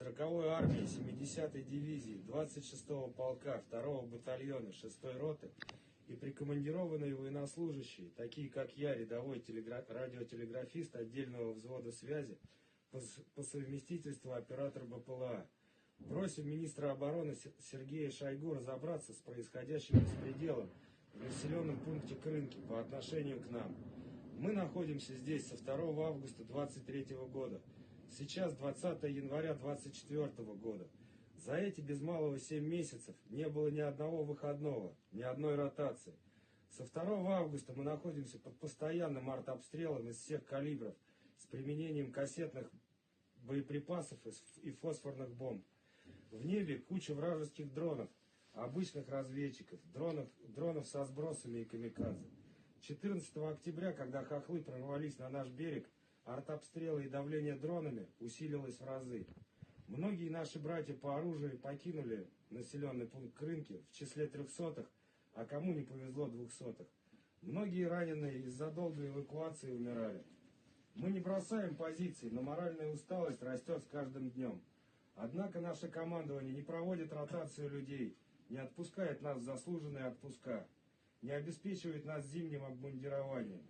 40-й армии 70-й дивизии 26-го полка 2-го батальона 6-й роты и прикомандированные военнослужащие, такие как я, рядовой телегра- радиотелеграфист отдельного взвода связи, по, по совместительству оператор БПЛА. Просим министра обороны Сергея Шойгу разобраться с происходящим беспределом в населенном пункте Крынки по отношению к нам. Мы находимся здесь со 2 августа 23 года. Сейчас 20 января 24 года. За эти без малого 7 месяцев не было ни одного выходного, ни одной ротации. Со 2 августа мы находимся под постоянным артобстрелом из всех калибров с применением кассетных боеприпасов и фосфорных бомб. В небе куча вражеских дронов, обычных разведчиков, дронов, дронов со сбросами и камикадзе. 14 октября, когда хохлы прорвались на наш берег, артобстрелы и давление дронами усилилось в разы. Многие наши братья по оружию покинули населенный пункт Крынки в числе трехсотых, а кому не повезло двухсотых. Многие раненые из-за долгой эвакуации умирали. Мы не бросаем позиции, но моральная усталость растет с каждым днем. Однако наше командование не проводит ротацию людей, не отпускает нас заслуженные отпуска, не обеспечивает нас зимним обмундированием.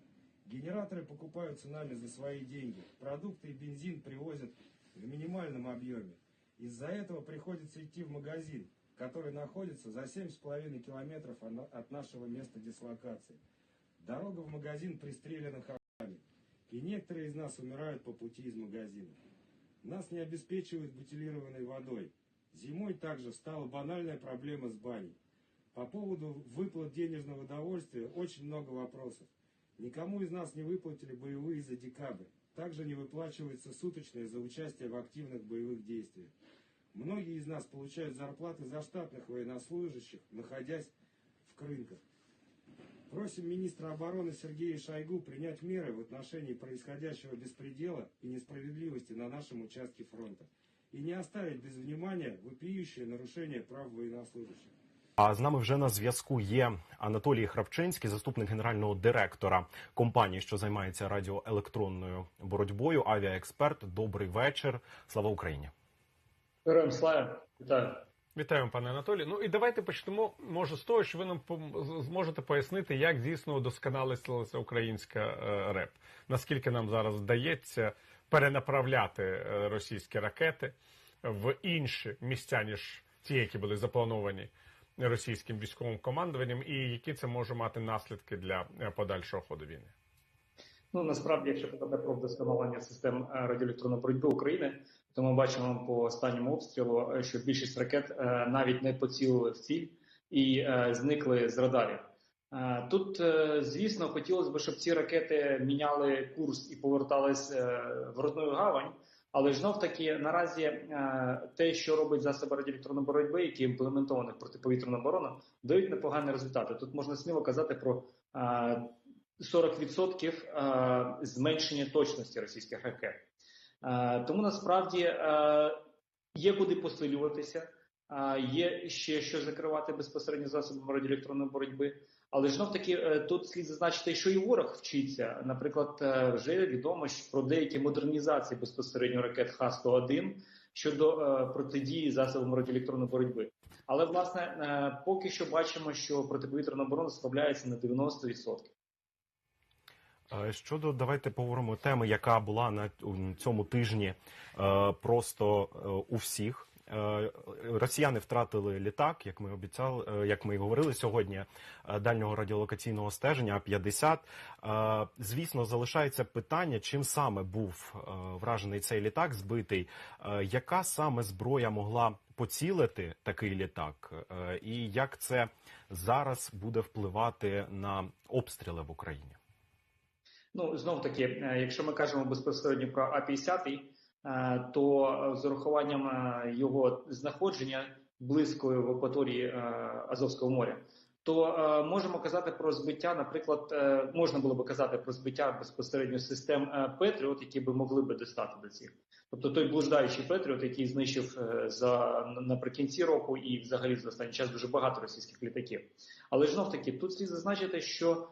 Генераторы покупаются нами за свои деньги, продукты и бензин привозят в минимальном объеме. Из-за этого приходится идти в магазин, который находится за 7,5 километров от нашего места дислокации. Дорога в магазин пристрелена хохлами, и некоторые из нас умирают по пути из магазина. Нас не обеспечивают бутилированной водой. Зимой также стала банальная проблема с баней. По поводу выплат денежного удовольствия очень много вопросов. Никому из нас не выплатили боевые за декабрь. Также не выплачивается суточное за участие в активных боевых действиях. Многие из нас получают зарплаты за штатных военнослужащих, находясь в крынках. Просим министра обороны Сергея Шойгу принять меры в отношении происходящего беспредела и несправедливости на нашем участке фронта и не оставить без внимания вопиющее нарушение прав военнослужащих. А з нами вже на зв'язку є Анатолій Храпчинський, заступник генерального директора компанії, що займається радіоелектронною боротьбою. Авіаексперт. Добрий вечір. Слава Україні. Героям слава, вітаю. Вітаємо, пане Анатолій. Ну і давайте почнемо, може, з того, що ви нам зможете пояснити, як дійсно удосконалилася українська е, РЕП. Наскільки нам зараз вдається перенаправляти е, російські ракети в інші місця, ніж ті, які були заплановані російським військовим командуванням, і які це може мати наслідки для е, подальшого ходу війни. Ну насправді, якщо казати про вдосконалення систем е, радіоелектронної боротьби України, то ми бачимо по останньому обстрілу, е, що більшість ракет навіть не поцілили в ціль і зникли з радарів. Тут, звісно, хотілося б, щоб ці ракети міняли курс і повертались в родну гавань. Але ж знов таки наразі е, те, що робить засоби радіоелектронної боротьби, які імплементовані в протиповітряну оборону, дають непогані результати. Тут можна сміло казати про е, 40% е, зменшення точності російських ракет. Е, Тому насправді е, є куди посилюватися, е, є ще що закривати безпосередньо засобами радіоелектронної боротьби. Але ж знов таки е, тут слід зазначити, що і ворог вчиться. Наприклад, е, вже відомо про деякі модернізації безпосередньо ракет Х-101 щодо е, протидії засобам радіоелектронної боротьби. Але власне поки що бачимо, що протиповітряна оборона справляється на 90%. Е, Щодо давайте поговоримо теми, яка була на цьому тижні просто у всіх. Е, Росіяни втратили літак, як ми обіцяли, е, як ми і говорили сьогодні, е, дальнього радіолокаційного стеження А-50. Е, Звісно, залишається питання, чим саме був вражений цей літак, збитий. Яка саме зброя могла поцілити такий літак, і як це зараз буде впливати на обстріли в Україні? Ну знов таки, якщо ми кажемо безпосередньо про А-50, е, то е, з урахуванням е, його знаходження близькою в акваторії е, Азовського моря, то можемо казати про збиття, наприклад, можна було би казати про збиття безпосередньо систем Петріот, які би могли би достати до цих. Тобто той блуждаючий Петріот, який знищив за наприкінці року і взагалі за останній час дуже багато російських літаків. Але знов таки тут слід зазначити, що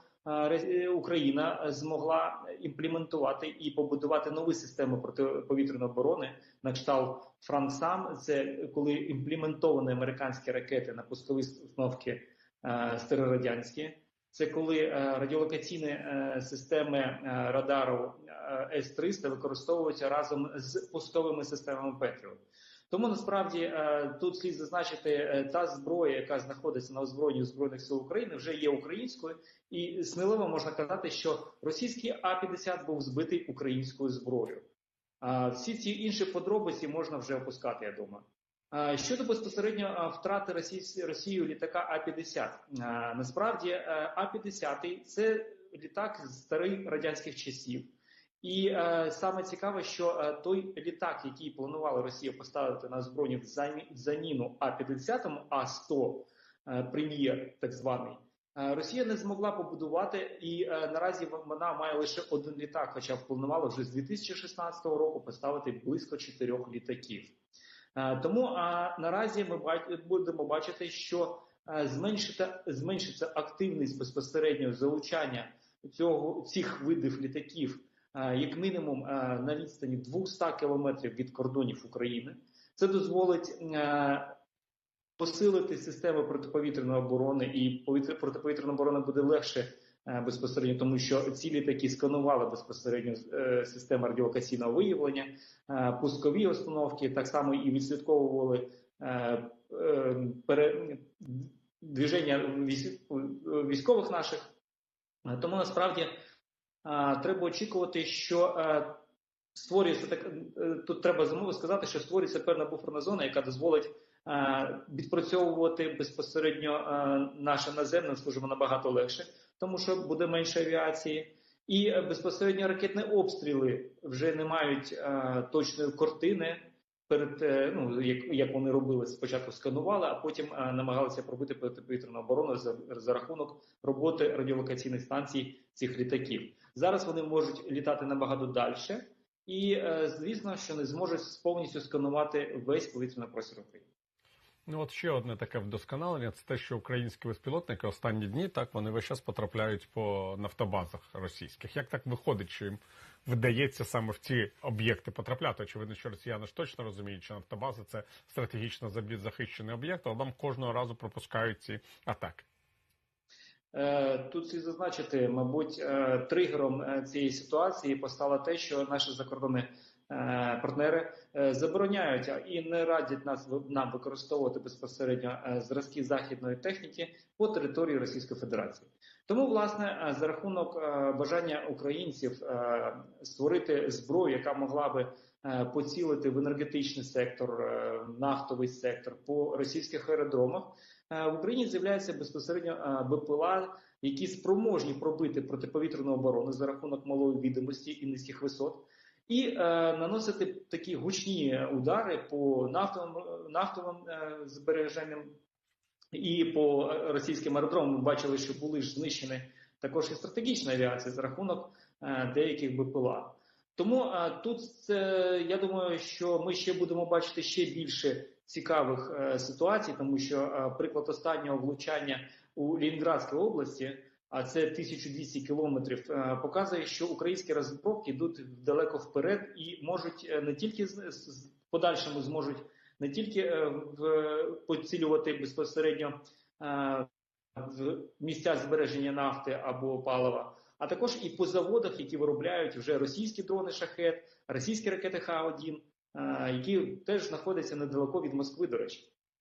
Україна змогла імплементувати і побудувати нові системи протиповітряної оборони на кшталт Франксам. Це коли імплементовані американські ракети на пускові установки Стерорадянські. старорадянські. Це коли е, радіолокаційні е, системи е, радару е, С-300 використовуються разом з пусковими системами Петріот. Тому насправді тут слід зазначити, та зброя, яка знаходиться на озброєнні збройних сил України, вже є українською, і сміливо можна казати, що російський А-50 був збитий українською зброєю. А всі ці інші подробиці можна вже опускати. Я думаю. А, Щодо безпосередньо втрати Росії, Росією літака А-50, насправді е, А-50 це літак з старих радянських часів. І е, саме цікаве, що е, той літак, який планувала Росія поставити на озброєння в замі- в заміну А-50, А-100, е, прем'єр так званий, е, Росія не змогла побудувати, і е, наразі вона має лише один літак, хоча планувала вже з 2016 року поставити близько чотирьох літаків. Е, Тому а, наразі ми будемо бачити, що е, зменшиться, активність безпосередньо залучання цього цих видів літаків, е, як мінімум на відстані 200 кілометрів від кордонів України. Це дозволить посилити системи протиповітряної оборони, і повітря- протиповітряна оборона буде легше безпосередньо, тому що ці літаки сканували безпосередньо е, системи радіолокаційного виявлення, е, пускові установки, так само і відслідковували е, е, движення військових наших. Е, Тому насправді е, треба очікувати, що е, створюється так. е, Тут треба знову сказати, що створюється певна буферна зона, яка дозволить е, відпрацьовувати безпосередньо е, наше наземне служимо набагато легше, тому що буде менше авіації. І е, безпосередньо ракетні обстріли вже не мають е, точної картини перед е, ну як, як вони робили спочатку сканували, а потім е, намагалися пробити протиповітряну оборону за, за рахунок роботи радіолокаційних станцій цих літаків. Зараз вони можуть літати набагато далі, і е, звісно, що не зможуть повністю сканувати весь повітряний простір України. Ну от ще одне таке вдосконалення це те, що українські безпілотники останні дні так вони весь час потрапляють по нафтобазах російських. Як так виходить, що їм вдається саме в ці об'єкти потрапляти? Очевидно, що росіяни ж точно розуміють, що нафтобази це стратегічно захищений об'єкт, але нам кожного разу пропускають ці атаки. Е, Тут слід зазначити, мабуть, е, тригером е, цієї ситуації постало те, що наші закордонні е, партнери е, забороняють і не радять нас нам використовувати безпосередньо е, зразки західної техніки по території Російської Федерації. Тому, власне, е, за рахунок е, бажання українців е, створити зброю, яка могла би е, поцілити в енергетичний сектор, е, нафтовий сектор по російських аеродромах. Е, В Україні з'являється безпосередньо е, БПЛА, які спроможні пробити протиповітряну оборону за рахунок малої відомості і низьких висот, і е, наносити такі гучні удари по нафтовим нафтовим е, збереженням і по е, російським аеродромам. Ми бачили, що були ж знищені також і стратегічна авіація за рахунок е, деяких БПЛА. Тому е, тут це, я думаю, що ми ще будемо бачити ще більше цікавих е, ситуацій, тому що е, приклад останнього влучання у Лінградській області, а це 1200 кілометрів, е, показує, що українські розробки йдуть далеко вперед і можуть е, не тільки з, подальшому зможуть не тільки е, поцілювати безпосередньо в місця збереження нафти або палива, а також і по заводах, які виробляють вже російські дрони шахет, російські ракети Х-1, е, які теж знаходяться недалеко від Москви, до речі.